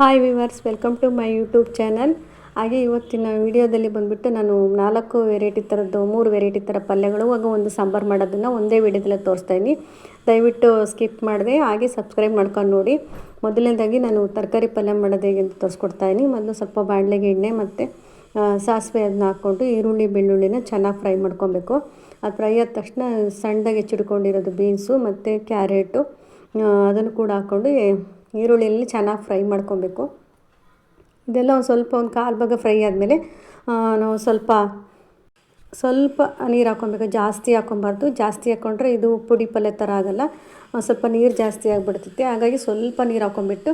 Hi viewers welcome to my YouTube channel ಹಾಗೆ ಇವತ್ತಿನ ವಿಡಿಯೋದಲ್ಲಿ ಬಂದುಬಿಟ್ಟು ನಾನು ನಾಲ್ಕು ವೆರೈಟಿ ಥರದ್ದು ಮೂರು ವೆರೈಟಿ ಥರ ಪಲ್ಯಗಳು, ಹಾಗೂ ಒಂದು ಸಾಂಬಾರು ಮಾಡೋದನ್ನು ಒಂದೇ ವಿಡಿಯೋದಲ್ಲಿ ತೋರಿಸ್ತಾ ಇದ್ದೀನಿ ದಯವಿಟ್ಟು ಸ್ಕಿಪ್ ಮಾಡಿದೆ, ಹಾಗೆ ಸಬ್ಸ್ಕ್ರೈಬ್ ಮಾಡ್ಕೊಂಡು ನೋಡಿ. ಮೊದಲನೇದಾಗಿ ನಾನು ತರಕಾರಿ ಪಲ್ಯ ಮಾಡೋದು ಹೇಗೆ ಅಂತ ತೋರಿಸ್ಕೊಡ್ತಾ ಇದ್ದೀನಿ ಮೊದಲು ಸ್ವಲ್ಪ ಬಾಣಲೆಗೆ ಎಣ್ಣೆ ಮತ್ತು ಸಾಸಿವೆ ಅದನ್ನ ಹಾಕ್ಕೊಂಡು ಈರುಳ್ಳಿ, ಬೆಳ್ಳುಳ್ಳಿನ ಚೆನ್ನಾಗಿ ಫ್ರೈ ಮಾಡ್ಕೊಬೇಕು. ಅದು ಫ್ರೈ ಆದ ತಕ್ಷಣ ಸಣ್ಣದಾಗಿ ಹೆಚ್ಚಿಡ್ಕೊಂಡಿರೋದು ಬೀನ್ಸು ಮತ್ತು ಕ್ಯಾರೆಟು ಅದನ್ನು ಕೂಡ ಹಾಕ್ಕೊಂಡು ಈರುಳ್ಳಿಯಲ್ಲಿ ಚೆನ್ನಾಗಿ ಫ್ರೈ ಮಾಡ್ಕೊಬೇಕು. ಇದೆಲ್ಲ ಒಂದು ಸ್ವಲ್ಪ ಒಂದು ಕಾಲು ಭಾಗ ಫ್ರೈ ಆದಮೇಲೆ ನಾವು ಸ್ವಲ್ಪ ಸ್ವಲ್ಪ ನೀರು ಹಾಕ್ಕೊಬೇಕು ಜಾಸ್ತಿ ಹಾಕ್ಕೊಬಾರ್ದು ಜಾಸ್ತಿ ಹಾಕ್ಕೊಂಡ್ರೆ ಇದು ಪುಡಿ ಪಲ್ಯ ಥರ ಆಗೋಲ್ಲ. ಸ್ವಲ್ಪ ನೀರು ಜಾಸ್ತಿ ಆಗಿಬಿಡ್ತೈತೆ. ಹಾಗಾಗಿ ಸ್ವಲ್ಪ ನೀರು ಹಾಕ್ಕೊಂಬಿಟ್ಟು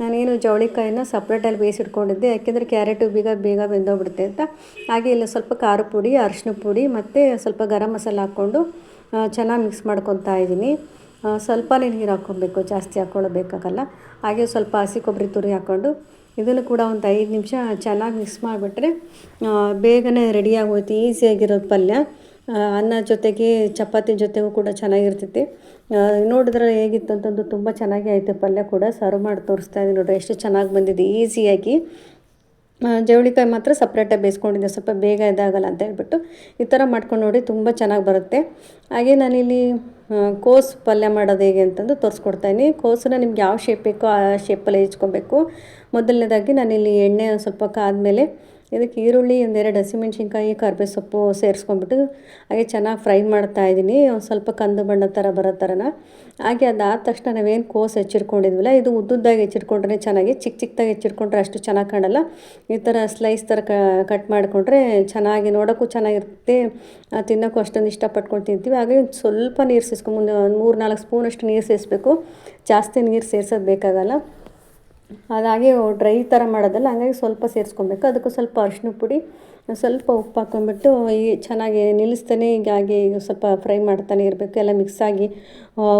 ನಾನೇನು ಜವಳಿಕಾಯಿನ ಸಪ್ರೇಟಲ್ಲಿ ಬೇಯಿಸಿಟ್ಕೊಂಡಿದ್ದೆ. ಯಾಕೆಂದರೆ ಕ್ಯಾರೆಟು ಬೀಗ ಬೇಗ ಬೆಂದೋಗ್ಬಿಡುತ್ತೆ ಅಂತ. ಹಾಗೆ ಇಲ್ಲ ಸ್ವಲ್ಪ ಖಾರ ಪುಡಿ ಅರಶಿನ ಪುಡಿ ಮತ್ತು ಸ್ವಲ್ಪ ಗರಂ ಮಸಾಲ ಹಾಕ್ಕೊಂಡು ಚೆನ್ನಾಗಿ ಮಿಕ್ಸ್ ಮಾಡ್ಕೊತಾ ಇದ್ದೀನಿ. ಸ್ವಲ್ಪನೇ ನೀರು ಹಾಕ್ಕೊಬೇಕು, ಜಾಸ್ತಿ ಹಾಕ್ಕೊಳ್ಳೋಬೇಕಾಗಲ್ಲ ಹಾಗೆ ಸ್ವಲ್ಪ ಹಸಿ ಕೊಬ್ಬರಿ ತುರಿ ಹಾಕ್ಕೊಂಡು ಇದನ್ನು ಕೂಡ ಒಂದು ಐದು ನಿಮಿಷ ಚೆನ್ನಾಗಿ ಮಿಕ್ಸ್ ಮಾಡಿಬಿಟ್ರೆ ಬೇಗನೆ ರೆಡಿಯಾಗೋಯ್ತು ಈಸಿಯಾಗಿರೋದು ಪಲ್ಯ. ಅನ್ನ ಜೊತೆಗೆ ಚಪಾತಿ ಜೊತೆಗೂ ಕೂಡ ಚೆನ್ನಾಗಿರ್ತೈತಿ. ನೋಡಿದ್ರೆ ಹೇಗಿತ್ತು ಅಂತಂದು ತುಂಬ ಚೆನ್ನಾಗಿ ಆಯಿತು ಪಲ್ಯ ಕೂಡ. ಸರ್ವ್ ಮಾಡಿ ತೋರಿಸ್ತಾ ಇದ್ದೀನಿ ನೋಡ್ರಿ, ಎಷ್ಟು ಚೆನ್ನಾಗಿ ಬಂದಿದೆ ಈಸಿಯಾಗಿ ಜವಳಿಕಾಯಿ ಮಾತ್ರ ಸಪ್ರೇಟಾಗಿ ಬೇಯಿಸ್ಕೊಂಡಿದ್ದೆ, ಸ್ವಲ್ಪ ಬೇಗ ಇದಾಗಲ್ಲ ಅಂತ ಹೇಳ್ಬಿಟ್ಟು ಈ ಥರ ಮಾಡ್ಕೊಂಡು ನೋಡಿ ತುಂಬ ಚೆನ್ನಾಗಿ ಬರುತ್ತೆ. ಹಾಗೆ ನಾನಿಲ್ಲಿ ಕೋಸು ಪಲ್ಯ ಮಾಡೋದು ಹೇಗೆ ಅಂತಂದು ತೋರಿಸ್ಕೊಡ್ತಾಯಿನಿ ಕೋಸನ್ನ ನಿಮ್ಗೆ ಯಾವ ಶೇಪ್ ಬೇಕೋ ಆ ಶೇಪಲ್ಲಿ ಹೆಚ್ಕೊಬೇಕು. ಮೊದಲನೇದಾಗಿ ನಾನಿಲ್ಲಿ ಎಣ್ಣೆ ಸ್ವಲ್ಪ ಕಾದ್ಮೇಲೆ ಇದಕ್ಕೆ ಈರುಳ್ಳಿ ಒಂದೆರಡು ಹಸಿಮೆಣ್ಸಿನ್ಕಾಯಿ ಕರ್ಬೇವು ಸೊಪ್ಪು ಸೇರಿಸ್ಕೊಂಡ್ಬಿಟ್ಟು ಹಾಗೆ ಚೆನ್ನಾಗಿ ಫ್ರೈ ಮಾಡ್ತಾ ಇದ್ದೀನಿ. ಒಂದು ಸ್ವಲ್ಪ ಕಂದು ಬಣ್ಣ ಥರ ಬರೋ ಥರನ ಹಾಗೆ ಅದಾದ ತಕ್ಷಣ ನಾವೇನು ಕೋಸು ಹೆಚ್ಚಿಟ್ಕೊಂಡಿದ್ವಲ್ಲ, ಇದು ಉದ್ದುದ್ದಾಗಿ ಹೆಚ್ಚಿಟ್ಕೊಂಡ್ರೆ ಚೆನ್ನಾಗಿ ಚಿಕ್ಕ ಚಿಕ್ಕದಾಗಿ ಹೆಚ್ಚಿಟ್ಕೊಂಡ್ರೆ ಅಷ್ಟು ಚೆನ್ನಾಗಿ ಕಾಣಲ್ಲ. ಈ ಥರ ಸ್ಲೈಸ್ ಥರ ಕಟ್ ಮಾಡಿಕೊಂಡ್ರೆ ಚೆನ್ನಾಗಿ, ನೋಡೋಕ್ಕೂ ಚೆನ್ನಾಗಿರುತ್ತೆ. ತಿನ್ನೋಕ್ಕೂ ಅಷ್ಟೊಂದು ಇಷ್ಟಪಟ್ಕೊಂಡು ತಿಂತೀವಿ. ಹಾಗೆ ಸ್ವಲ್ಪ ನೀರು ಸೇರಿಸ್ಕೊಂಬಂದು ಒಂದು ಮೂರು ನಾಲ್ಕು ಸ್ಪೂನಷ್ಟು ನೀರು ಸೇರಿಸ್ಬೇಕು ಜಾಸ್ತಿ ನೀರು ಸೇರ್ಸೋದು ಬೇಕಾಗಲ್ಲ. ಅದಾಗೆ ಡ್ರೈ ಥರ ಮಾಡೋದಲ್ಲ, ಹಂಗಾಗಿ ಸ್ವಲ್ಪ ಸೇರಿಸ್ಕೊಬೇಕು. ಅದಕ್ಕೂ ಸ್ವಲ್ಪ ಅರಿಶಿನ ಪುಡಿ, ಸ್ವಲ್ಪ ಉಪ್ಪು ಹಾಕ್ಕೊಂಬಿಟ್ಟು ಈ ಚೆನ್ನಾಗಿ ನಿಲ್ಲಿಸ್ತಾನೆ, ಈಗ ಹಾಗೆ ಈಗ ಸ್ವಲ್ಪ ಫ್ರೈ ಮಾಡ್ತಾನೆ ಇರಬೇಕು. ಎಲ್ಲ ಮಿಕ್ಸ್ ಆಗಿ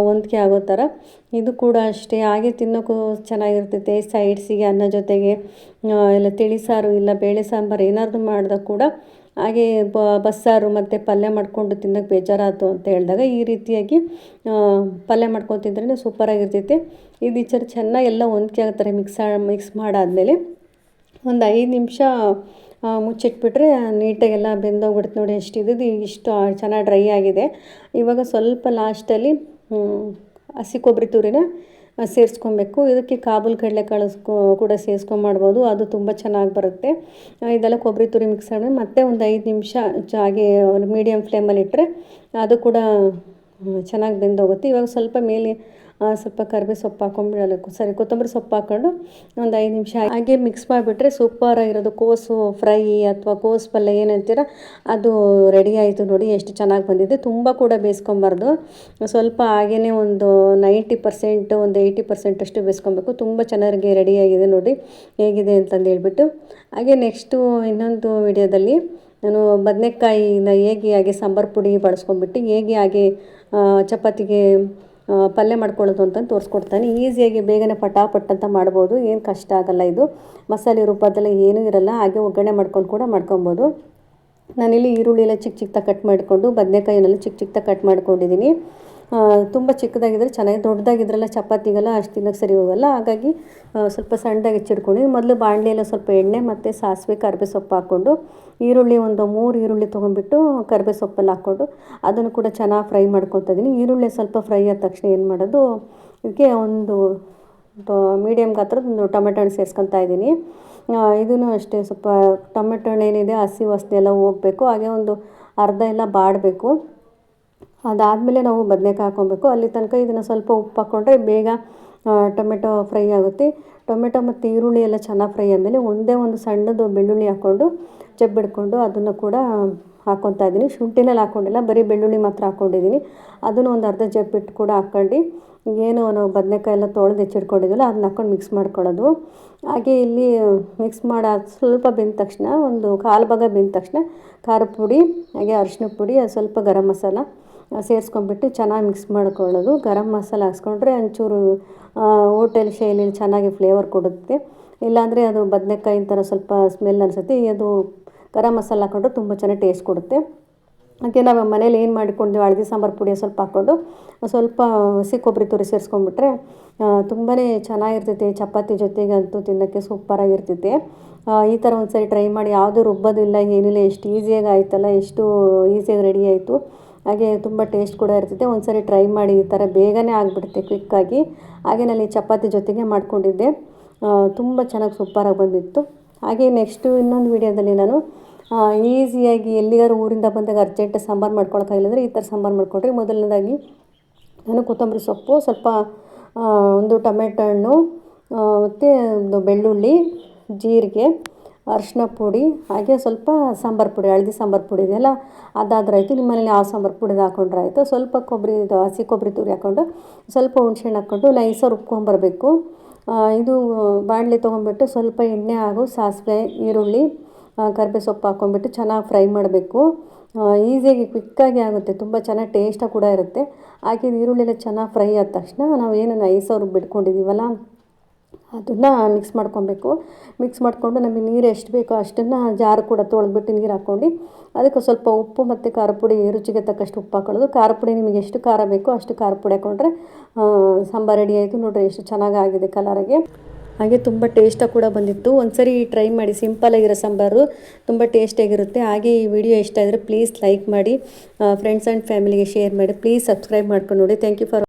ಹೊಂದ್ಕೆ ಆಗೋ ಥರ. ಇದು ಕೂಡ ಅಷ್ಟೇ. ಹಾಗೆ ತಿನ್ನೋಕ್ಕೂ ಚೆನ್ನಾಗಿರ್ತೈತೆ. ಸೈಡ್ಸಿಗೆ ಅನ್ನ ಜೊತೆಗೆ ಇಲ್ಲ ತಿಳಿ ಸಾರು ಇಲ್ಲ ಬೇಳೆ ಸಾಂಬಾರು ಏನಾದರೂ ಮಾಡಿದಾಗ ಕೂಡ ಹಾಗೆ ಬ ಬಸ್ಸಾರು ಮತ್ತು ಪಲ್ಯ ಮಾಡಿಕೊಂಡು ತಿನ್ನೋಕ್ಕೆ ಬೇಜಾರಾಯಿತು ಅಂತ ಹೇಳಿದಾಗ ಈ ರೀತಿಯಾಗಿ ಪಲ್ಯ ಮಾಡ್ಕೊಂಡು ತಿಂದ್ರೇ ಸೂಪರಾಗಿರ್ತೈತೆ ಇದು ಈ ಚೆನ್ನಾಗಿ ಎಲ್ಲ ಹೊಂದ್ಕೆ ಆಗ್ತಾರೆ ಮಿಕ್ಸ್ ಮಿಕ್ಸ್ ಮಾಡಾದಮೇಲೆ. ಒಂದು ಐದು ನಿಮಿಷ ಮುಚ್ಚಿಟ್ಬಿಟ್ರೆ ನೀಟಾಗೆಲ್ಲ ಬೆಂದೋಗ್ಬಿಡುತ್ತೆ ನೋಡಿ ಎಷ್ಟು ಇದ್ದು ಇಷ್ಟು ಚೆನ್ನಾಗಿ ಡ್ರೈ ಆಗಿದೆ. ಇವಾಗ ಸ್ವಲ್ಪ ಲಾಸ್ಟಲ್ಲಿ ಹಸಿ ಕೊಬ್ಬರಿ ತುರಿನ ಸೇರಿಸ್ಕೊಬೇಕು. ಇದಕ್ಕೆ ಕಾಬೂಲ್ ಕಡಲೆಕಾಳು ಕೂಡ ಸೇರಿಸ್ಕೊಂಡು ಮಾಡ್ಬೋದು ಅದು ತುಂಬ ಚೆನ್ನಾಗಿ ಬರುತ್ತೆ. ಇದೆಲ್ಲ ಕೊಬ್ಬರಿ ತುರಿ ಮಿಕ್ಸ್ ಮಾಡಿ ಮತ್ತೆ ಒಂದು ಐದು ನಿಮಿಷ ಹಾಗೆ ಮೀಡಿಯಮ್ ಫ್ಲೇಮಲ್ಲಿ ಇಟ್ಟರೆ ಅದು ಕೂಡ ಚೆನ್ನಾಗಿ ಬೆಂದೋಗುತ್ತೆ. ಇವಾಗ ಸ್ವಲ್ಪ ಮೇಲೆ ಸ್ವಲ್ಪ ಕರಿಬೇವು ಸೊಪ್ಪು ಹಾಕೊಂಡ್ಬಿಡಬೇಕು ಸರಿ, ಕೊತ್ತಂಬರಿ ಸೊಪ್ಪು ಹಾಕ್ಕೊಂಡು ಒಂದು ಐದು ನಿಮಿಷ ಹಾಗೆ ಮಿಕ್ಸ್ ಮಾಡಿಬಿಟ್ರೆ ಸೂಪರಾಗಿರೋದು ಕೋಸು ಫ್ರೈ ಅಥವಾ ಕೋಸು ಪಲ್ಯ ಏನಂತೀರ ಅದು ರೆಡಿ ಆಯಿತು ನೋಡಿ, ಎಷ್ಟು ಚೆನ್ನಾಗಿ ಬಂದಿದೆ. ತುಂಬ ಕೂಡ ಬೇಯಿಸ್ಕೊಬಾರ್ದು ಸ್ವಲ್ಪ ಹಾಗೇ ಒಂದು ನೈಂಟಿ ಪರ್ಸೆಂಟ್, ಒಂದು ಏಯ್ಟಿ ಪರ್ಸೆಂಟ್ ಅಷ್ಟು ಬೇಯಿಸ್ಕೊಬೇಕು ತುಂಬ ಚೆನ್ನಾಗಿ ರೆಡಿಯಾಗಿದೆ ನೋಡಿ, ಹೇಗಿದೆ ಅಂತಂದು ಹೇಳ್ಬಿಟ್ಟು. ಹಾಗೆ ನೆಕ್ಸ್ಟು ಇನ್ನೊಂದು ವಿಡಿಯೋದಲ್ಲಿ ನಾನು ಬದನೆಕಾಯಿನ ಹೇಗೆ ಹಾಗೆ ಸಾಂಬಾರು ಪುಡಿ ಬಳಸ್ಕೊಂಬಿಟ್ಟು ಹೇಗೆ ಹಾಗೆ ಚಪಾತಿಗೆ ಪಲ್ಯ ಮಾಡ್ಕೊಳ್ಳೋದು ಅಂತ ತೋರಿಸ್ಕೊಡ್ತಾನೆ. ಈಸಿಯಾಗಿ ಬೇಗನೆ ಪಟಾಪಟ್ ಅಂತ ಮಾಡ್ಬೋದು. ಏನು ಕಷ್ಟ ಆಗಲ್ಲ ಇದು. ಮಸಾಲೆ ರೂಪದಲ್ಲ ಏನೂ ಇರಲ್ಲ. ಹಾಗೆ ಒಗ್ಗರಣೆ ಮಾಡ್ಕೊಂಡು ಕೂಡ ಮಾಡ್ಕೊಬೋದು. ನಾನಿಲ್ಲಿ ಈರುಳ್ಳಿ ಎಲ್ಲ ಚಿಕ್ಕ ಚಿಕ್ಕದಾಗಿ ಕಟ್ ಮಾಡಿಕೊಂಡು, ಬದನೆಕಾಯಿನೆಲ್ಲ ಚಿಕ್ಕ ಚಿಕ್ಕದಾಗಿ ಕಟ್ ಮಾಡ್ಕೊಂಡಿದ್ದೀನಿ ತುಂಬ ಚಿಕ್ಕದಾಗಿದ್ದರೆ ಚೆನ್ನಾಗಿ ದೊಡ್ಡದಾಗಿದ್ರಲ್ಲ ಚಪಾತಿಗೆಲ್ಲ ಅಷ್ಟು ತಿನ್ನೋಕ್ಕೆ ಸರಿ ಹೋಗಲ್ಲ. ಹಾಗಾಗಿ ಸ್ವಲ್ಪ ಸಣ್ಣದಾಗಿ ಹೆಚ್ಚಿಡ್ಕೊಂಡು ಮೊದಲು ಬಾಣಲೆಲ್ಲ ಸ್ವಲ್ಪ ಎಣ್ಣೆ ಮತ್ತು ಸಾಸಿವೆ ಕರ್ಬೇ ಸೊಪ್ಪು ಹಾಕ್ಕೊಂಡು, ಈರುಳ್ಳಿ ಒಂದು ಮೂರು ಈರುಳ್ಳಿ ತೊಗೊಂಡ್ಬಿಟ್ಟು ಕರಿಬೇವು ಸೊಪ್ಪಲ್ಲಿ ಹಾಕ್ಕೊಂಡು, ಅದನ್ನು ಕೂಡ ಚೆನ್ನಾಗಿ ಫ್ರೈ ಮಾಡ್ಕೊತಾ ಇದ್ದೀನಿ. ಈರುಳ್ಳಿ ಸ್ವಲ್ಪ ಫ್ರೈ ಆದ ತಕ್ಷಣ ಏನು ಮಾಡೋದು, ಇದಕ್ಕೆ ಒಂದು ಮೀಡಿಯಮ್ ಗಾತ್ರದ ಒಂದು ಟೊಮೆಟೊ ಹಣ್ಣು ಸೇರಿಸ್ಕೊತಾ ಇದ್ದೀನಿ. ಇದೂ ಅಷ್ಟೇ ಸ್ವಲ್ಪ ಟೊಮೆಟೊ ಹಣ್ಣು ಏನಿದೆ ಹಸಿ ವಾಸನೆ ಎಲ್ಲ ಹೋಗಬೇಕು. ಹಾಗೆ ಒಂದು ಅರ್ಧ ಎಲ್ಲ ಬಾಡಬೇಕು. ಅದಾದಮೇಲೆ ನಾವು ಬದನೇಕಾಯಿ ಹಾಕ್ಕೊಬೇಕು ಅಲ್ಲಿ ತನಕ ಇದನ್ನು ಸ್ವಲ್ಪ ಉಪ್ಪು ಹಾಕ್ಕೊಂಡ್ರೆ ಬೇಗ ಟೊಮೆಟೊ ಫ್ರೈ ಆಗುತ್ತೆ. ಟೊಮೆಟೊ ಮತ್ತು ಈರುಳ್ಳಿ ಎಲ್ಲ ಚೆನ್ನಾಗಿ ಫ್ರೈ ಆದಮೇಲೆ ಒಂದೇ ಒಂದು ಸಣ್ಣದು ಬೆಳ್ಳುಳ್ಳಿ ಹಾಕ್ಕೊಂಡು ಜಬ್ಬಿಡ್ಕೊಂಡು ಅದನ್ನು ಕೂಡ ಹಾಕ್ಕೊತಾ ಇದ್ದೀನಿ. ಶುಂಠಿನಲ್ಲಿ ಹಾಕ್ಕೊಂಡಿಲ್ಲ ಬರೀ ಬೆಳ್ಳುಳ್ಳಿ ಮಾತ್ರ ಹಾಕ್ಕೊಂಡಿದ್ದೀನಿ ಅದನ್ನು ಒಂದು ಅರ್ಧ ಜಬ್ಬಿಟ್ಟು ಕೂಡ ಹಾಕ್ಕೊಂಡು ಏನು ನಾವು ಬದನೆಕಾಯಿ ಎಲ್ಲ ತೊಳೆದು ಹೆಚ್ಚಿಟ್ಕೊಂಡಿದ್ವಲ್ಲ ಅದನ್ನ ಹಾಕ್ಕೊಂಡು ಮಿಕ್ಸ್ ಮಾಡ್ಕೊಳ್ಳೋದು. ಹಾಗೆ ಇಲ್ಲಿ ಮಿಕ್ಸ್ ಮಾಡಿ ಸ್ವಲ್ಪ ಬೆಂದ ತಕ್ಷಣ ಒಂದು ಕಾಲು ಭಾಗ ಬೆಂದ ತಕ್ಷಣ ಖಾರದ ಪುಡಿ, ಹಾಗೆ ಅರಿಶಿನ ಪುಡಿ, ಸ್ವಲ್ಪ ಗರಂ ಮಸಾಲ ಸೇರಿಸ್ಕೊಂಡ್ಬಿಟ್ಟು ಚೆನ್ನಾಗಿ ಮಿಕ್ಸ್ ಮಾಡ್ಕೊಳ್ಳೋದು. ಗರಂ ಮಸಾಲೆ ಹಾಕ್ಸ್ಕೊಂಡ್ರೆ ಒಂಚೂರು ಹೋಟೆಲ್ ಶೈಲಿಯಲ್ಲಿ ಚೆನ್ನಾಗಿ ಫ್ಲೇವರ್ ಕೊಡುತ್ತೆ. ಇಲ್ಲಾಂದರೆ ಅದು ಬದನೆಕಾಯಿ ಥರ ಸ್ವಲ್ಪ ಸ್ಮೆಲ್ ಅನಿಸುತ್ತೆ. ಅದು ಗರಂ ಮಸಾಲ ಹಾಕ್ಕೊಂಡ್ರೆ ತುಂಬ ಚೆನ್ನಾಗಿ ಟೇಸ್ಟ್ ಕೊಡುತ್ತೆ. ಹಾಗೆ ನಾವು ಮನೇಲಿ ಏನು ಮಾಡಿಕೊಂಡು ಹಳದಿ ಸಾಂಬಾರು ಪುಡಿ ಸ್ವಲ್ಪ ಹಾಕ್ಕೊಂಡು ಸ್ವಲ್ಪ ಹಸಿ ಕೊಬ್ಬರಿ ತುರಿ ಸೇರಿಸ್ಕೊಂಡ್ಬಿಟ್ರೆ ತುಂಬಾ ಚೆನ್ನಾಗಿರ್ತೈತೆ. ಚಪಾತಿ ಜೊತೆಗಂತೂ ತಿನ್ನೋಕ್ಕೆ ಸೂಪರಾಗಿರ್ತೈತೆ ಈ ಥರ ಒಂದು ಸರಿ ಟ್ರೈ ಮಾಡಿ. ಯಾವುದೂ ರುಬ್ಬೋದಿಲ್ಲ, ಏನಿಲ್ಲ, ಎಷ್ಟು ಈಸಿಯಾಗಿ ಆಯ್ತಲ್ಲ, ಎಷ್ಟು ಈಸಿಯಾಗಿ ರೆಡಿ ಆಯಿತು. ಹಾಗೆ ತುಂಬ ಟೇಸ್ಟ್ ಕೂಡ ಇರ್ತೈತೆ. ಒಂದ್ಸರಿ ಟ್ರೈ ಮಾಡಿ ಈ ಥರ ಬೇಗನೆ ಆಗಿಬಿಡುತ್ತೆ ಕ್ವಿಕ್ಕಾಗಿ ಹಾಗೆ ನಾನು ಈ ಚಪಾತಿ ಜೊತೆಗೆ ಮಾಡಿಕೊಂಡಿದ್ದೆ. ತುಂಬ ಚೆನ್ನಾಗಿ ಸೂಪರಾಗಿ ಬಂದಿತ್ತು. ಹಾಗೆ ನೆಕ್ಸ್ಟು ಇನ್ನೊಂದು ವಿಡಿಯೋದಲ್ಲಿ ನಾನು ಈಸಿಯಾಗಿ ಎಲ್ಲಿಗಾರು ಊರಿಂದ ಬಂದಾಗ ಅರ್ಜೆಂಟ್ ಸಾಂಬಾರು ಮಾಡ್ಕೊಳಕ್ಕಾಗಿಲ್ಲ ಈ ಥರ ಸಾಂಬಾರು ಮಾಡ್ಕೊಂಡ್ರೆ ಮೊದಲನೇದಾಗಿ ನಾನು ಕೊತ್ತಂಬರಿ ಸೊಪ್ಪು, ಸ್ವಲ್ಪ ಒಂದು ಟೊಮೆಟೊ ಹಣ್ಣು ಮತ್ತು ಒಂದು ಬೆಳ್ಳುಳ್ಳಿ, ಜೀರಿಗೆ ಅರಿಶಿನ ಪುಡಿ, ಹಾಗೆ ಸ್ವಲ್ಪ ಸಾಂಬಾರು ಪುಡಿ, ಹಳದಿ ಸಾಂಬಾರು ಪುಡಿ ಇದೆಯಲ್ಲ ಅದಾದ್ರೆ ಆಯಿತು ನಿಮ್ಮ ಮನೇಲಿ ಯಾವ ಸಾಂಬಾರು ಪುಡಿದು ಹಾಕೊಂಡ್ರೆ ಆಯಿತು. ಸ್ವಲ್ಪ ಕೊಬ್ಬರಿ ಇದು, ಹಸಿ ಕೊಬ್ಬರಿ ತುರಿ ಹಾಕ್ಕೊಂಡು ಸ್ವಲ್ಪ ಹುಣ್ಸೆಹಣ್ಣು ಹಾಕ್ಕೊಂಡು ನೈಸಾಗಿ ರುಬ್ಕೊಂಬರಬೇಕು. ಇದು ಬಾಣಲೆ ತೊಗೊಂಡ್ಬಿಟ್ಟು ಸ್ವಲ್ಪ ಎಣ್ಣೆ ಹಾಗೂ ಸಾಸಿವೆ, ಈರುಳ್ಳಿ ಕರಿಬೇವು ಸೊಪ್ಪು ಹಾಕ್ಕೊಂಬಿಟ್ಟು ಚೆನ್ನಾಗಿ ಫ್ರೈ ಮಾಡಬೇಕು. ಈಸಿಯಾಗಿ ಕ್ವಿಕ್ಕಾಗಿ ಆಗುತ್ತೆ. ತುಂಬ ಚೆನ್ನಾಗಿ ಟೇಸ್ಟಾಗಿ ಕೂಡ ಇರುತ್ತೆ. ಹಾಗೆ ಈರುಳ್ಳಿ ಎಲ್ಲ ಚೆನ್ನಾಗಿ ಫ್ರೈ ಆದ ತಕ್ಷಣ ನಾವು ಏನು ನೈಸಾಗಿ ರುಬ್ಬಿಟ್ಕೊಂಡಿದ್ದೀವಲ್ಲ ಅದನ್ನು ಮಿಕ್ಸ್ ಮಾಡ್ಕೊಬೇಕು. ಮಿಕ್ಸ್ ಮಾಡಿಕೊಂಡು ನಮಗೆ ನೀರು ಎಷ್ಟು ಬೇಕೋ ಅಷ್ಟನ್ನು ಜಾರು ಕೂಡ ತೊಳೆದ್ಬಿಟ್ಟು ನೀರು ಹಾಕ್ಕೊಂಡು ಅದಕ್ಕೆ ಸ್ವಲ್ಪ ಉಪ್ಪು ಮತ್ತು ಖಾರ ಪುಡಿ ರುಚಿಗೆ ತಕ್ಕಷ್ಟು ಉಪ್ಪು ಹಾಕೊಳ್ಳೋದು. ಖಾರ ಪುಡಿ ನಿಮಗೆ ಎಷ್ಟು ಖಾರ ಬೇಕೋ ಅಷ್ಟು ಖಾರ ಪುಡಿ ಹಾಕ್ಕೊಂಡ್ರೆ ಸಾಂಬಾರು ರೆಡಿ ಆಯಿತು. ನೋಡಿರಿ ಎಷ್ಟು ಚೆನ್ನಾಗಾಗಿದೆ ಕಲರಾಗಿ ಹಾಗೆ ತುಂಬ ಟೇಸ್ಟಾಗಿ ಕೂಡ ಬಂದಿತ್ತು. ಒಂದ್ಸರಿ ಟ್ರೈ ಮಾಡಿ ಸಿಂಪಲಾಗಿರೋ ಸಾಂಬಾರು ತುಂಬ ಟೇಸ್ಟಿಯಾಗಿರುತ್ತೆ ಹಾಗೆ ಈ ವಿಡಿಯೋ ಇಷ್ಟ ಆದರೆ ಪ್ಲೀಸ್ ಲೈಕ್ ಮಾಡಿ ಫ್ರೆಂಡ್ಸ್ ಆ್ಯಂಡ್ ಫ್ಯಾಮಿಲಿಗೆ ಶೇರ್ ಮಾಡಿ. ಪ್ಲೀಸ್ ಸಬ್ಸ್ಕ್ರೈಬ್ ಮಾಡ್ಕೊಂಡು ನೋಡಿ. Thank you for